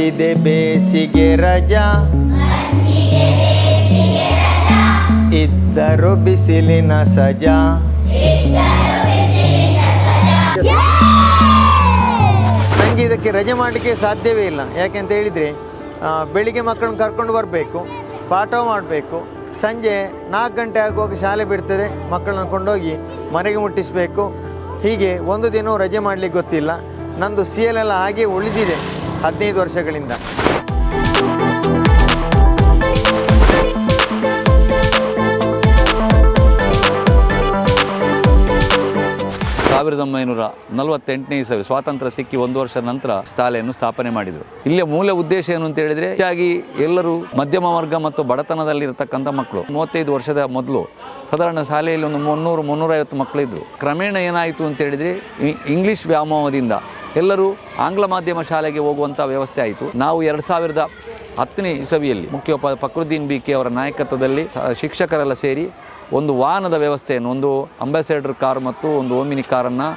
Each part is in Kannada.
ಬಂದಿದೆ ಬೇಸಿಗೆ ರಜಾ. ಇದ್ದರು ಬಿಸಿಲಿನ ಸಜಾ. ನನಗೆ ಇದಕ್ಕೆ ರಜೆ ಮಾಡಲಿಕ್ಕೆ ಸಾಧ್ಯವೇ ಇಲ್ಲ. ಯಾಕೆಂತ ಹೇಳಿದರೆ ಬೆಳಿಗ್ಗೆ ಮಕ್ಕಳನ್ನ ಕರ್ಕೊಂಡು ಬರಬೇಕು ಪಾಠ ಮಾಡಬೇಕು. ಸಂಜೆ ನಾಲ್ಕು ಗಂಟೆ ಆಗುವಾಗ ಶಾಲೆ ಬಿಡ್ತದೆ ಮಕ್ಕಳನ್ನ ಕೊಂಡೋಗಿ ಮನೆಗೆ ಮುಟ್ಟಿಸಬೇಕು. ಹೀಗೆ ಒಂದು ದಿನವೂ ರಜೆ ಮಾಡಲಿಕ್ಕೆ ಗೊತ್ತಿಲ್ಲ. ನಂದು ಸಿ ಎಲ್ ಎಲ್ಲ ಹಾಗೆ ಉಳಿದಿದೆ. ಹದಿನೈದು ವರ್ಷಗಳಿಂದ. ಸಾವಿರದ ಒಂಬೈನೂರ ನಲವತ್ತೆಂಟನೇ ಇಸವಿ ಸ್ವಾತಂತ್ರ್ಯ ಸಿಕ್ಕಿ ಒಂದು ವರ್ಷ ನಂತರ ಶಾಲೆಯನ್ನು ಸ್ಥಾಪನೆ ಮಾಡಿದರು. ಇಲ್ಲಿಯ ಮೂಲ ಉದ್ದೇಶ ಏನು ಅಂತ ಹೇಳಿದ್ರೆ, ಹೆಚ್ಚಾಗಿ ಎಲ್ಲರೂ ಮಧ್ಯಮ ವರ್ಗ ಮತ್ತು ಬಡತನದಲ್ಲಿರತಕ್ಕಂಥ ಮಕ್ಕಳು. ಮೂವತ್ತೈದು ವರ್ಷದ ಮೊದಲು ಸಾಧಾರಣ ಶಾಲೆಯಲ್ಲಿ ಒಂದು ಮುನ್ನೂರು ಮುನ್ನೂರೈವತ್ತು ಮಕ್ಕಳಿದ್ದರು ಕ್ರಮೇಣ ಏನಾಯಿತು ಅಂತ ಹೇಳಿದ್ರೆ ಇಂಗ್ಲೀಷ್ ವ್ಯಾಮೋಹದಿಂದ ಎಲ್ಲರೂ ಆಂಗ್ಲ ಮಾಧ್ಯಮ ಶಾಲೆಗೆ ಹೋಗುವಂಥ ವ್ಯವಸ್ಥೆ ಆಯಿತು. ನಾವು ಎರಡು ಸಾವಿರದ ಹತ್ತನೇ ಇಸವಿಯಲ್ಲಿ ಮುಖ್ಯೋಪ ಫಕ್ರುದ್ದೀನ್ ಬಿ ಕೆ ಅವರ ನಾಯಕತ್ವದಲ್ಲಿ ಶಿಕ್ಷಕರೆಲ್ಲ ಸೇರಿ ಒಂದು ವಾಹನದ ವ್ಯವಸ್ಥೆಯನ್ನು, ಒಂದು ಅಂಬಾಸೆಡರ್ ಕಾರ್ ಮತ್ತು ಒಂದು ಓಮಿನಿ ಕಾರನ್ನು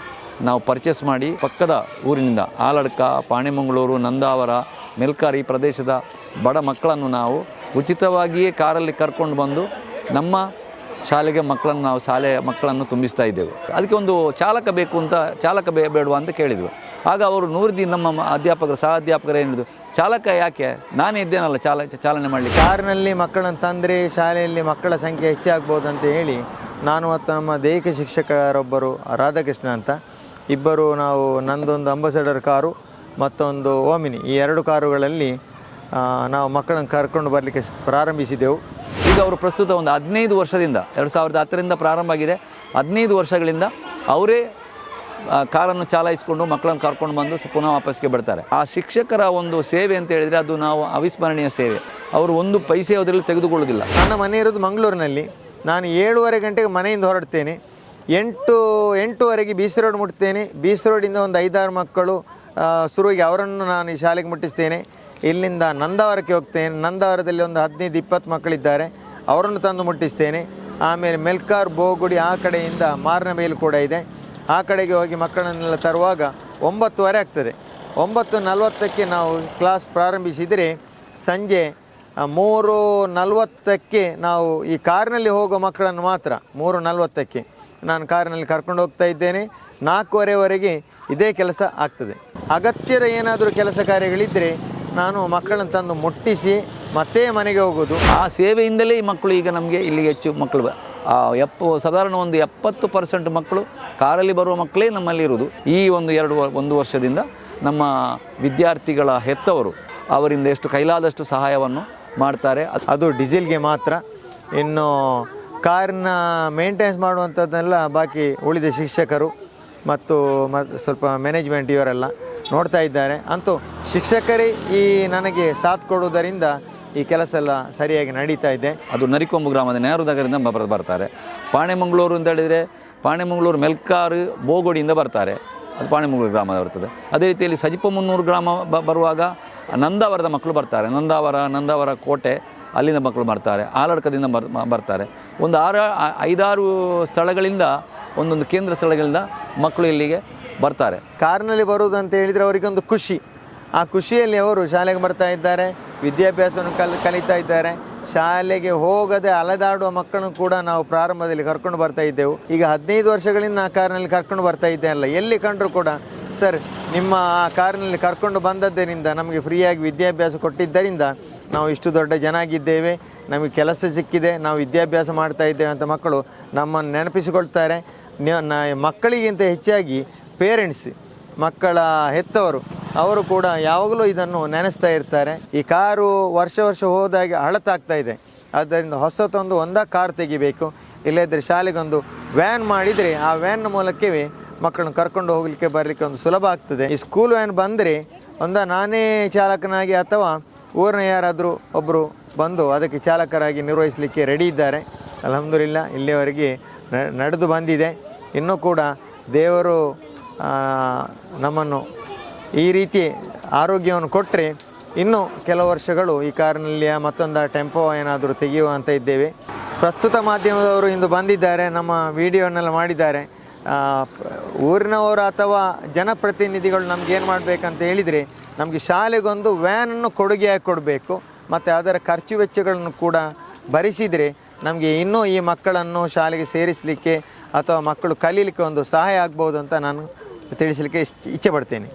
ನಾವು ಪರ್ಚೇಸ್ ಮಾಡಿ ಪಕ್ಕದ ಊರಿನಿಂದ ಆಲಡ್ಕ, ಪಾಣೆಮಂಗಳೂರು, ನಂದಾವರ, ಮೆಲ್ಕಾರ್ ಪ್ರದೇಶದ ಬಡ ಮಕ್ಕಳನ್ನು ನಾವು ಉಚಿತವಾಗಿಯೇ ಕಾರಲ್ಲಿ ಕರ್ಕೊಂಡು ಬಂದು ನಮ್ಮ ಶಾಲೆಗೆ ಮಕ್ಕಳನ್ನು ನಾವು ಶಾಲೆಯ ಮಕ್ಕಳನ್ನು ತುಂಬಿಸ್ತಾ ಇದ್ದೆವು. ಅದಕ್ಕೆ ಒಂದು ಚಾಲಕ ಬೇಕು ಅಂತ ಚಾಲಕ ಬೇ ಬೇಡವಾ ಅಂತ ಕೇಳಿದ್ವಿ. ಆಗ ಅವರು ನೂರು ದಿನ ನಮ್ಮ ಅಧ್ಯಾಪಕರು, ಸಹ ಅಧ್ಯಾಪಕರು ಏನಿದ್ರು ಚಾಲಕ ಯಾಕೆ? ನಾನೇ ಇದ್ದೇನಲ್ಲ ಚಾಲ ಚಾಲನೆ ಮಾಡಲಿ ಕಾರಿನಲ್ಲಿ ಮಕ್ಕಳನ್ನು ತಂದರೆ ಶಾಲೆಯಲ್ಲಿ ಮಕ್ಕಳ ಸಂಖ್ಯೆ ಹೆಚ್ಚಾಗ್ಬೋದು ಅಂತ ಹೇಳಿ ನಾನು ಮತ್ತು ನಮ್ಮ ದೈಹಿಕ ಶಿಕ್ಷಕರೊಬ್ಬರು ರಾಧಾಕೃಷ್ಣ ಅಂತ, ಇಬ್ಬರು ನಾವು ನಂದೊಂದು ಅಂಬಾಸಡರ್ ಕಾರು ಮತ್ತೊಂದು ಓಮಿನಿ. ಈ ಎರಡು ಕಾರುಗಳಲ್ಲಿ ನಾವು ಮಕ್ಕಳನ್ನು ಕರ್ಕೊಂಡು ಬರಲಿಕ್ಕೆ ಪ್ರಾರಂಭಿಸಿದೆವು. ಈಗ ಅವರು ಪ್ರಸ್ತುತ ಒಂದು ಹದಿನೈದು ವರ್ಷದಿಂದ, ಎರಡು ಸಾವಿರದ ಹತ್ತರಿಂದ ಪ್ರಾರಂಭ ಆಗಿದೆ. ಹದಿನೈದು ವರ್ಷಗಳಿಂದ ಅವರೇ ಕಾರನ್ನು ಚಾಲಾಯಿಸಿಕೊಂಡು ಮಕ್ಕಳನ್ನು ಕರ್ಕೊಂಡು ಬಂದು ಸ- ಪುನಃ ವಾಪಸ್ಗೆ ಬರ್ತಾರೆ. ಆ ಶಿಕ್ಷಕರ ಒಂದು ಸೇವೆ ಅಂತ ಹೇಳಿದರೆ ಅದು ನಾವು ಅವಿಸ್ಮರಣೀಯ ಸೇವೆ. ಅವರು ಒಂದು ಪೈಸೆ ಅದರಲ್ಲಿ ತೆಗೆದುಕೊಳ್ಳೋದಿಲ್ಲ ನನ್ನ ಮನೆ ಇರೋದು ಮಂಗಳೂರಿನಲ್ಲಿ. ನಾನು ಏಳುವರೆ ಗಂಟೆಗೆ ಮನೆಯಿಂದ ಹೊರಡ್ತೇನೆ. ಎಂಟು, ಎಂಟುವರೆಗೆ ಬೀಚ್ ರೋಡ್ ಮುಟ್ತೇನೆ. ಬೀಚ್ ರೋಡಿಂದ ಒಂದು ಐದಾರು ಮಕ್ಕಳು ಶುರುವಿಗೆ ಅವರನ್ನು ನಾನು ಈ ಶಾಲೆಗೆ ಮುಟ್ಟಿಸ್ತೇನೆ. ಇಲ್ಲಿಂದ ನಂದಾವರಕ್ಕೆ ಹೋಗ್ತೇನೆ. ನಂದಾವರದಲ್ಲಿ ಒಂದು ಹದಿನೈದು, ಇಪ್ಪತ್ತು ಮಕ್ಕಳಿದ್ದಾರೆ. ಅವರನ್ನು ತಂದು ಮುಟ್ಟಿಸ್ತೇನೆ. ಆಮೇಲೆ ಮೆಲ್ಕಾರ್ ಬೋಗುಡಿ ಆ ಕಡೆಯಿಂದ ಮಾರನ ಮೇಲು ಕೂಡ ಇದೆ. ಆ ಕಡೆಗೆ ಹೋಗಿ ಮಕ್ಕಳನ್ನೆಲ್ಲ ತರುವಾಗ ಒಂಬತ್ತುವರೆ ಆಗ್ತದೆ. ಒಂಬತ್ತು ನಲವತ್ತಕ್ಕೆ ನಾವು ಕ್ಲಾಸ್ ಪ್ರಾರಂಭಿಸಿದರೆ ಸಂಜೆ ಮೂರು ನಲವತ್ತಕ್ಕೆ ನಾವು ಈ ಕಾರಿನಲ್ಲಿ ಹೋಗೋ ಮಕ್ಕಳನ್ನು ಮಾತ್ರ, ಮೂರು ನಲವತ್ತಕ್ಕೆ ನಾನು ಕಾರಿನಲ್ಲಿ ಕರ್ಕೊಂಡು ಹೋಗ್ತಾ ಇದ್ದೇನೆ. ನಾಲ್ಕೂವರೆವರೆಗೆ ಇದೇ ಕೆಲಸ ಆಗ್ತದೆ. ಅಗತ್ಯದ ಏನಾದರೂ ಕೆಲಸ ಕಾರ್ಯಗಳಿದ್ದರೆ ನಾನು ಮಕ್ಕಳನ್ನು ತಂದು ಮುಟ್ಟಿಸಿ ಮತ್ತೆ ಮನೆಗೆ ಹೋಗೋದು. ಆ ಸೇವೆಯಿಂದಲೇ ಈ ಮಕ್ಕಳು ಈಗ ನಮಗೆ ಇಲ್ಲಿಗೆ ಹೆಚ್ಚು ಮಕ್ಕಳು ಎಪ್ಪ ಸಾಧಾರಣ ಒಂದು ಎಪ್ಪತ್ತು ಪರ್ಸೆಂಟ್ ಮಕ್ಕಳು ಕಾರಲ್ಲಿ ಬರುವ ಮಕ್ಕಳೇ ನಮ್ಮಲ್ಲಿ ಇರುವುದು. ಈ ಒಂದು ಎರಡು ವ- ಒಂದು ವರ್ಷದಿಂದ ನಮ್ಮ ವಿದ್ಯಾರ್ಥಿಗಳ ಹೆತ್ತವರು ಅವರಿಂದ ಎಷ್ಟು ಕೈಲಾದಷ್ಟು ಸಹಾಯವನ್ನು ಮಾಡ್ತಾರೆ. ಅದು ಅದು ಡೀಸೆಲ್ಗೆ ಮಾತ್ರ. ಇನ್ನು ಕಾರನ್ನ ಮೇಂಟೆನೆನ್ಸ್ ಮಾಡುವಂಥದ್ದನ್ನೆಲ್ಲ ಬಾಕಿ ಉಳಿದ ಶಿಕ್ಷಕರು ಮತ್ತು ಮ ಸ್ವಲ್ಪ ಮ್ಯಾನೇಜ್ಮೆಂಟ್ ಇವರೆಲ್ಲ ನೋಡ್ತಾ ಇದ್ದಾರೆ. ಅಂತೂ ಶಿಕ್ಷಕರೇ ಈ ನನಗೆ ಸಾಥ್ ಕೊಡುವುದರಿಂದ ಈ ಕೆಲಸ ಎಲ್ಲ ಸರಿಯಾಗಿ ನಡೀತಾ ಇದೆ. ಅದು ನರಿಕೊಂಬು ಗ್ರಾಮದ ನೆಹರು ನಗರದಿಂದ ಬರ್ತಾರೆ. ಪಾಣೆಮಂಗಳೂರು ಅಂತ ಹೇಳಿದರೆ ಪಾಣೆಮಂಗಳೂರು ಮೆಲ್ಕಾರು ಬೋಗೋಡಿಯಿಂದ ಬರ್ತಾರೆ. ಅದು ಪಾಣೆಮಂಗ್ಳೂರು ಗ್ರಾಮ ಬರ್ತದೆ. ಅದೇ ರೀತಿಯಲ್ಲಿ ಸಜಿಪ ಮುನ್ನೂರು ಗ್ರಾಮ ಬ- ಬರುವಾಗ ನಂದಾವರದ ಮಕ್ಕಳು ಬರ್ತಾರೆ. ನಂದಾವರ ನಂದಾವರ ಕೋಟೆ ಅಲ್ಲಿಂದ ಮಕ್ಕಳು ಬರ್ತಾರೆ. ಆಲಡ್ಕದಿಂದ ಬರ್ ಬರ್ತಾರೆ. ಒಂದು ಆರು ಐದಾರು ಸ್ಥಳಗಳಿಂದ ಒಂದೊಂದು ಕೇಂದ್ರ ಸ್ಥಳಗಳಿಂದ ಮಕ್ಕಳು ಇಲ್ಲಿಗೆ ಬರ್ತಾರೆ. ಕಾರ್ನಲ್ಲಿ ಬರುವುದು ಅಂತ ಹೇಳಿದರೆ ಅವರಿಗೊಂದು ಖುಷಿ. ಆ ಖುಷಿಯಲ್ಲಿ ಅವರು ಶಾಲೆಗೆ ಬರ್ತಾ ಇದ್ದಾರೆ, ವಿದ್ಯಾಭ್ಯಾಸವನ್ನು ಕಲ್, ಕಲಿತಾ ಇದ್ದಾರೆ. ಶಾಲೆಗೆ ಹೋಗದೆ ಅಲೆದಾಡುವ ಮಕ್ಕಳನ್ನು ಕೂಡ ನಾವು ಪ್ರಾರಂಭದಲ್ಲಿ ಕರ್ಕೊಂಡು ಬರ್ತಾ ಇದ್ದೆವು. ಈಗ ಹದಿನೈದು ವರ್ಷಗಳಿಂದ ಆ ಕಾರಿನಲ್ಲಿ ಕರ್ಕೊಂಡು ಬರ್ತಾ ಇದ್ದೆ ಅಲ್ಲ, ಎಲ್ಲಿ ಕಂಡರೂ ಕೂಡ ಸರ್, ನಿಮ್ಮ ಆ ಕಾರಿನಲ್ಲಿ ಕರ್ಕೊಂಡು ಬಂದದ್ದರಿಂದ ನಮಗೆ ಫ್ರೀಯಾಗಿ ವಿದ್ಯಾಭ್ಯಾಸ ಕೊಟ್ಟಿದ್ದರಿಂದ ನಾವು ಇಷ್ಟು ದೊಡ್ಡ ಜನ ಆಗಿದ್ದೇವೆ. ನಮಗೆ ಕೆಲಸ ಸಿಕ್ಕಿದೆ, ನಾವು ವಿದ್ಯಾಭ್ಯಾಸ ಮಾಡ್ತಾ ಇದ್ದೇವೆ ಅಂತ ಮಕ್ಕಳು ನಮ್ಮನ್ನು ನೆನಪಿಸಿಕೊಳ್ತಾರೆ. ಮಕ್ಕಳಿಗಿಂತ ಹೆಚ್ಚಾಗಿ ಪೇರೆಂಟ್ಸ್ ಮಕ್ಕಳ ಹೆತ್ತವರು ಅವರು ಕೂಡ ಯಾವಾಗಲೂ ಇದನ್ನು ನೆನೆಸ್ತಾ ಇರ್ತಾರೆ. ಈ ಕಾರು ವರ್ಷ ವರ್ಷ ಹೋದಾಗೆ ಅಳತಾಗ್ತಾ ಇದೆ. ಆದ್ದರಿಂದ ಹೊಸತೊಂದು ಒಂದ ಕಾರ್ ತೆಗಿಬೇಕು. ಇಲ್ಲದಿದ್ದರೆ ಶಾಲೆಗೊಂದು ವ್ಯಾನ್ ಮಾಡಿದರೆ ಆ ವ್ಯಾನ್ ಮೂಲಕವೇ ಮಕ್ಕಳನ್ನು ಕರ್ಕೊಂಡು ಹೋಗಲಿಕ್ಕೆ ಬರಲಿಕ್ಕೆ ಒಂದು ಸುಲಭ ಆಗ್ತದೆ. ಈ ಸ್ಕೂಲ್ ವ್ಯಾನ್ ಬಂದರೆ ಒಂದ ನಾನೇ ಚಾಲಕನಾಗಿ ಅಥವಾ ಊರಿನ ಯಾರಾದರೂ ಒಬ್ಬರು ಬಂದು ಅದಕ್ಕೆ ಚಾಲಕರಾಗಿ ನಿರ್ವಹಿಸಲಿಕ್ಕೆ ರೆಡಿ ಇದ್ದಾರೆ. ಅಲಹಮ್ದುಲಿಲ್ಲ, ಇಲ್ಲಿಯವರೆಗೆ ನಡೆದು ಬಂದಿದೆ. ಇನ್ನೂ ಕೂಡ ದೇವರು ನಮ್ಮನ್ನು ಈ ರೀತಿ ಆರೋಗ್ಯವನ್ನು ಕೊಟ್ಟರೆ ಇನ್ನೂ ಕೆಲವು ವರ್ಷಗಳು ಈ ಕಾರಿನಲ್ಲಿ ಮತ್ತೊಂದು ಟೆಂಪೋ ಏನಾದರೂ ತೆಗೆಯುವಂತ ಇದ್ದೇವೆ. ಪ್ರಸ್ತುತ ಮಾಧ್ಯಮದವರು ಇಂದು ಬಂದಿದ್ದಾರೆ, ನಮ್ಮ ವಿಡಿಯೋನೆಲ್ಲ ಮಾಡಿದ್ದಾರೆ. ಊರಿನವರು ಅಥವಾ ಜನಪ್ರತಿನಿಧಿಗಳು ನಮ್ಗೆ ಏನು ಮಾಡಬೇಕಂತ ಹೇಳಿದರೆ, ನಮಗೆ ಶಾಲೆಗೊಂದು ವ್ಯಾನನ್ನು ಕೊಡುಗೆಯಾಗಿ ಕೊಡಬೇಕು, ಮತ್ತು ಅದರ ಖರ್ಚು ವೆಚ್ಚಗಳನ್ನು ಕೂಡ ಭರಿಸಿದರೆ ನಮಗೆ ಇನ್ನೂ ಈ ಮಕ್ಕಳನ್ನು ಶಾಲೆಗೆ ಸೇರಿಸಲಿಕ್ಕೆ ಅಥವಾ ಮಕ್ಕಳು ಕಲೀಲಿಕ್ಕೆ ಒಂದು ಸಹಾಯ ಆಗ್ಬೋದು ಅಂತ ನಾನು ತಿಳಿಸಲಿಕ್ಕೆ ಇಚ್ಛೆ ಪಡ್ತೇನೆ.